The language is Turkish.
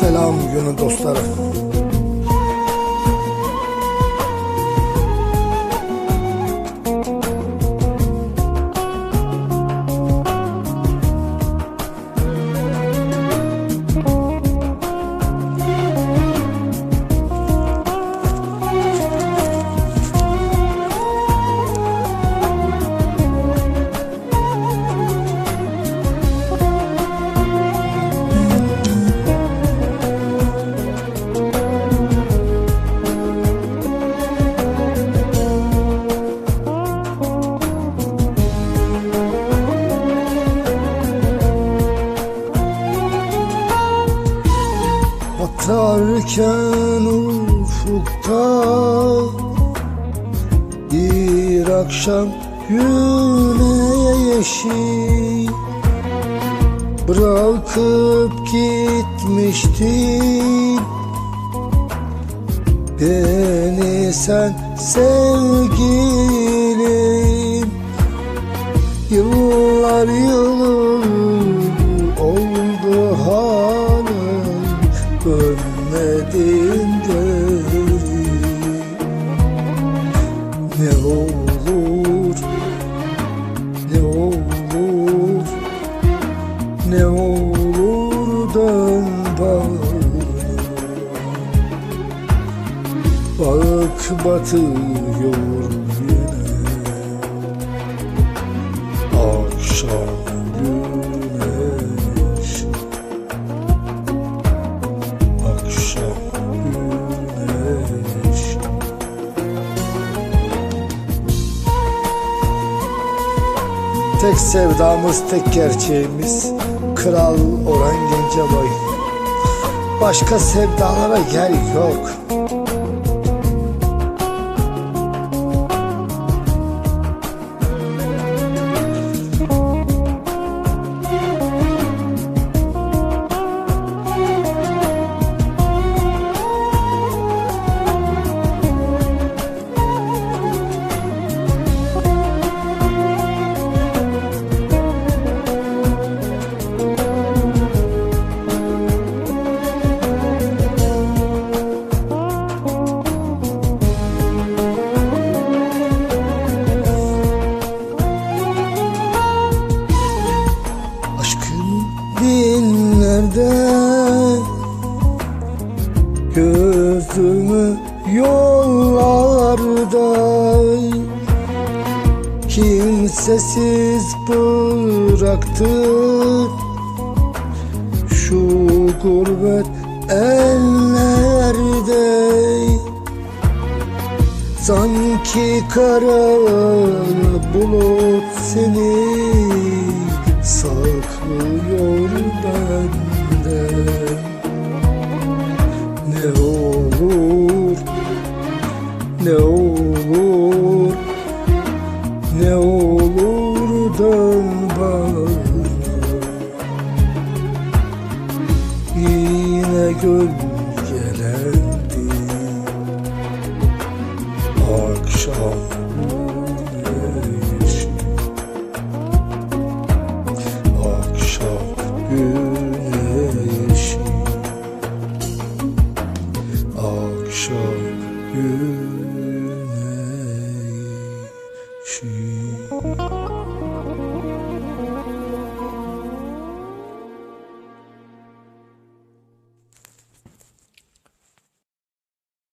Selam günü dostlarım. Batarken ufukta Bir akşam güneşi Bırakıp gitmiştin. Beni sen sevgilim. Yıllar yılı Dönmedin geri Ne olur Ne olur Ne olur dön bana Bak batıyor Tek sevdamız, tek gerçeğimiz. Kral Orhan Gencebay Başka sevdalara yer yok dinlerde Gözümü yollarda. Kimsesiz bıraktın Şu gurbet ellerde. Sanki kara bulut seni Ne olur Ne olur Ne olur dön bağrına Yine gölgelendi Akşam show you